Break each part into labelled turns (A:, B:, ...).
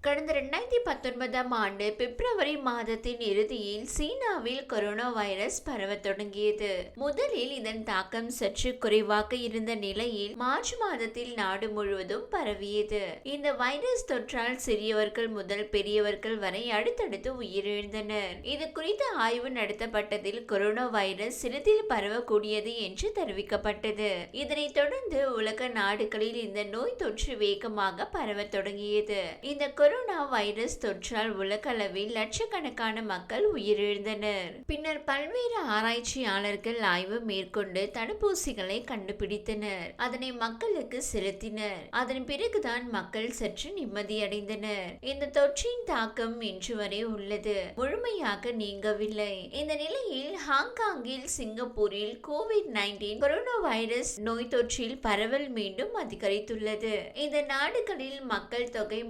A: கடந்த ரெண்டாயிரத்தி பத்தொன்பதாம் ஆண்டு பிப்ரவரி மாதத்தின் இறுதியில் சீனாவில் கொரோனா வைரஸ் பரவத் தொடங்கியது. முதலில் இதன் தாக்கம் சற்று குறைவாக இருந்த நிலையில் மார்ச் மாதத்தில் நாடு முழுவதும் பரவியது. இந்த வைரஸ் தொற்றால் சிறியவர்கள் முதல் பெரியவர்கள் வரை அடுத்தடுத்து உயிரிழந்தனர். இது குறித்த ஆய்வு நடத்தப்பட்டதில் கொரோனா வைரஸ் சிறிதில் பரவக்கூடியது என்று தெரிவிக்கப்பட்டது. இதனைத் தொடர்ந்து உலக நாடுகளில் இந்த நோய் தொற்று வேகமாக பரவத் தொடங்கியது. இந்த கொரோனா வைரஸ் தொற்றால் உலகளவில் லட்சக்கணக்கான மக்கள் உயிரிழந்தனர். பின்னர் பல்வேறு ஆராய்ச்சியாளர்கள் ஆய்வு மேற்கொண்டு தடுப்பூசிகளை கண்டுபிடித்தனர். அதனை மக்களுக்கு செலுத்தினர். அதன் பிறகுதான் மக்கள் சற்று நிம்மதியடைந்தனர். இந்த தொற்றின் தாக்கம் இன்று வரை உள்ளது. முழுமையாக நீங்கவில்லை. இந்த நிலையில் ஹாங்காங்கில் சிங்கப்பூரில் கோவிட் நைன்டீன் கொரோனா வைரஸ் நோய் தொற்றில் பரவல் மீண்டும் அதிகரித்துள்ளது. இந்த நாடுகளில் மக்கள் தொகை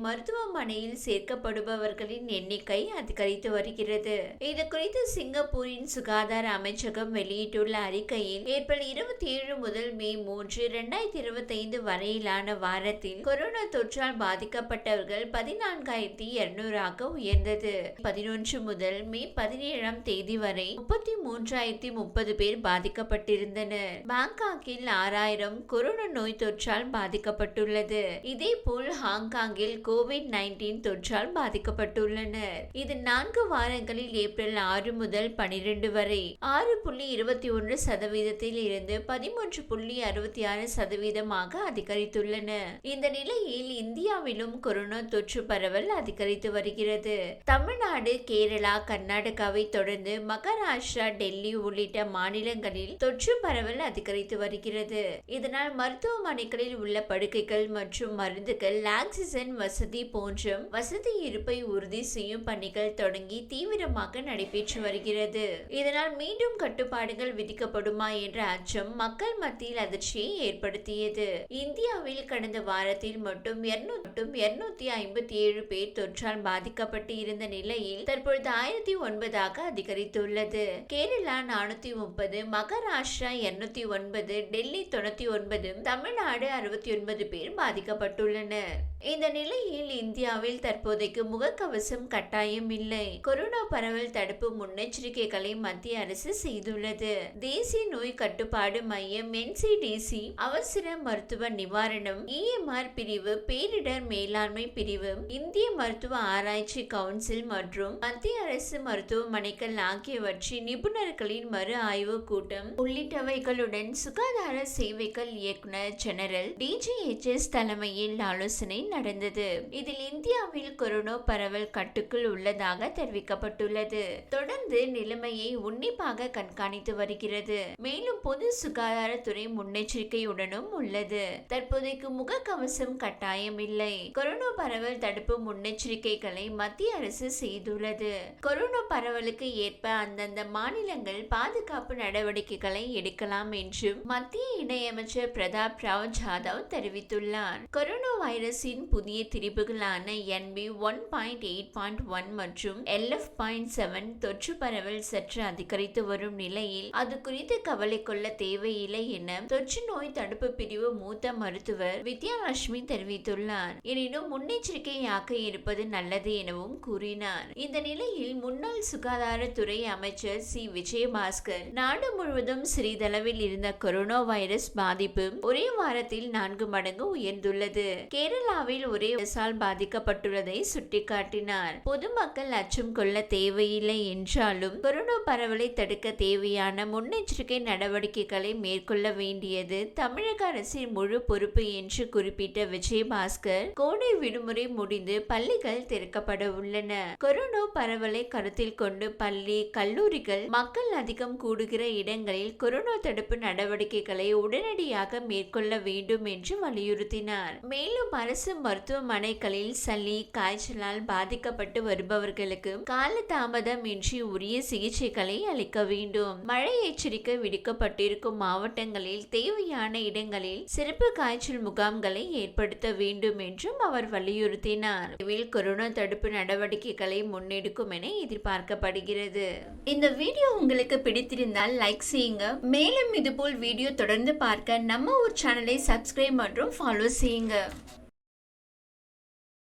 A: மருத்துவமனையில் சேர்க்கப்படுபவர்களின் எண்ணிக்கை அதிகரித்து வருகிறது. இது குறித்து சிங்கப்பூரின் சுகாதார அமைச்சகம் வெளியிட்டுள்ள அறிக்கையில் ஏப்ரல் இருபத்தி ஏழு முதல் மே மூன்று இரண்டாயிரத்தி இருபத்தி ஐந்து வரையிலான வாரத்தில் கொரோனா தொற்றால் பாதிக்கப்பட்டவர்கள் பதினான்காயிரத்தி இருநூறாக உயர்ந்தது. பதினொன்று முதல் மே பதினேழாம் தேதி வரை முப்பத்தி மூன்றாயிரத்தி முப்பது பேர் பாதிக்கப்பட்டிருந்தனர். பாங்காக்கில் ஆறாயிரம் கொரோனா நோய் தொற்றால் பாதிக்கப்பட்டுள்ளது. இதே போல் ஹாங்காங்கில் கோவிட் நைன்டீன் தொற்றால் பாதிக்கப்பட்டுள்ளனர். இது நான்கு வாரங்களில் ஏப்ரல் ஆறு முதல் பனிரெண்டு வரை. ஆறு புள்ளி இருபத்தி ஒன்று சதவீதத்தில் இருந்து பதிமூன்று புள்ளி அறுபத்தி ஆறு சதவீதமாக அதிகரித்துள்ளன. இந்த நிலையில் இந்தியாவிலும் கொரோனா தொற்று பரவல் அதிகரித்து வருகிறது. தமிழ்நாடு கேரளா கர்நாடகாவை தொடர்ந்து மகாராஷ்டிரா டெல்லி உள்ளிட்ட மாநிலங்களில் தொற்று பரவல் அதிகரித்து வருகிறது. இதனால் மருத்துவமனைகளில் உள்ள படுக்கைகள் மற்றும் மருந்துகள் ஆக்சிஜன் வசதி போன்ற மற்றும் வசதி இருப்பை உறுதி செய்யும் பணிகள் தொடங்கி தீவிரமாக நடைபெற்று வருகிறது. இதனால் மீண்டும் கட்டுப்பாடுகள் விதிக்கப்படுமா என்ற அச்சம் மக்கள் மத்தியில் அதிர்ச்சியை ஏற்படுத்தியது. இந்தியாவில் கடந்த வாரத்தில் மட்டும் மட்டும் இருநூத்தி ஐம்பத்தி ஏழு பேர் தொற்றால் பாதிக்கப்பட்டு இருந்த நிலையில் தற்பொழுது ஆயிரத்தி ஒன்பதாக அதிகரித்துள்ளது. கேரளா நானூத்தி முப்பது மகாராஷ்டிரா இருநூத்தி ஒன்பது டெல்லி தொண்ணூத்தி ஒன்பது தமிழ்நாடு அறுபத்தி ஒன்பது பேர் பாதிக்கப்பட்டுள்ளனர். இந்த நிலையில் இந்தியா இந்தியாவில் தற்போதைக்கு முகக்கவசம் கட்டாயம் இல்லை. கொரோனா பரவல் தடுப்பு முன்னெச்சரிக்கைகளை மத்திய அரசு செய்துள்ளது. தேசிய நோய் கட்டுப்பாடு மையம் என்சிடிசி அவசர மருத்துவ நிவாரணம் இஎம்ஆர் பிரிவு பேரிடர் மேலாண்மை பிரிவு இந்திய மருத்துவ ஆராய்ச்சி கவுன்சில் மற்றும் மத்திய அரசு மருத்துவமனைகள் ஆகியவற்றின் நிபுணர்களின் மறு ஆய்வு கூட்டம் உள்ளிட்டவைகளுடன் சுகாதார சேவைகள் இயக்குனர் ஜெனரல் டிஜிஹெச்எஸ் தலைமையில் ஆலோசனை நடந்தது. இதில் இந்தியாவில் கொரோனா பரவல் கட்டுக்குள் உள்ளதாக தெரிவிக்கப்பட்டுள்ளது. தொடர்ந்து நிலைமையை உன்னிப்பாக கண்காணித்து வருகிறது. மேலும் பொது சுகாதாரத்துறை முன்னெச்சரிக்கையுடனும் உள்ளது. தற்போதைக்கு முகக்கவசம் கட்டாயம் இல்லை. கொரோனா பரவல் தடுப்பு முன்னெச்சரிக்கைகளை மத்திய அரசு செய்துள்ளது. கொரோனா பரவலுக்கு ஏற்ப அந்தந்த மாநிலங்கள் பாதுகாப்பு நடவடிக்கைகளை எடுக்கலாம் என்றும் மத்திய இணையமைச்சர் பிரதாப் ராவ் ஜாதவ் தெரிவித்துள்ளார். கொரோனா வைரஸின் புதிய திரிபுகளான NB one point eight point one மற்றும் எல்எஃப் பாயிண்ட் செவன் தொற்று பரவல் சற்று அதிகரித்து வரும் நிலையில் அது குறித்து கவலை கொள்ள தேவையில்லை என தொற்று நோய் தடுப்பு பிரிவு மூத்த மருத்துவர் வித்யாலட்சுமி தெரிவித்துள்ளார். எனினும் முன்னெச்சரிக்கையாக இருப்பது நல்லது எனவும் கூறினார். இந்த நிலையில் முன்னாள் சுகாதாரத்துறை அமைச்சர் சி. விஜயபாஸ்கர் நாடு முழுவதும் சிறிதளவில் இருந்த கொரோனா வைரஸ் பாதிப்பு ஒரே வாரத்தில் நான்கு மடங்கு உயர்ந்துள்ளது. கேரளாவில் ஒரே பாதிக்கப்பட்ட பாதிக்கப்பட்டுள்ளதை சுட்டிக்காட்டினார். பொதுமக்கள் அச்சம் கொள்ள தேவையில்லை என்றாலும் கொரோனா பரவலை தடுக்க தேவையான முன்னெச்சரிக்கை நடவடிக்கைகளை மேற்கொள்ள வேண்டியது தமிழக அரசின் முழு பொறுப்பு என்று குறிப்பிட்ட விஜயபாஸ்கர் கோடை விடுமுறை முடிந்து பள்ளிகள் திறக்கப்பட உள்ளன. கொரோனா பரவலை கருத்தில் கொண்டு பள்ளி கல்லூரிகள் மக்கள் அதிகம் கூடுகிற இடங்களில் கொரோனா தடுப்பு நடவடிக்கைகளை உடனடியாக மேற்கொள்ள வேண்டும் என்று வலியுறுத்தினார். மேலும் அரசு மருத்துவமனைகளில் சளி காய்ச்சலால் பாதிக்கப்பட்டு வருபவர்களுக்கு கால தாமதம் இன்றி உரிய சிகிச்சைகளை அளிக்க வேண்டும். மழை எச்சரிக்கை விடுக்கப்பட்டிருக்கும் மாவட்டங்களில் தேவையான இடங்களில் சிறப்பு காய்ச்சல் முகாம்களை ஏற்படுத்த வேண்டும் என்றும் அவர் வலியுறுத்தினார். விரைவில் கொரோனா தடுப்பு நடவடிக்கைகளை முன்னெடுக்கும் என எதிர்பார்க்கப்படுகிறது. இந்த வீடியோ உங்களுக்கு பிடித்திருந்தால் லைக் செய்யுங்க. மேலும் இதுபோல் வீடியோ தொடர்ந்து பார்க்க நம்ம ஒரு சேனலை சப்ஸ்கிரைப் மற்றும் ஃபாலோ செய்யுங்க.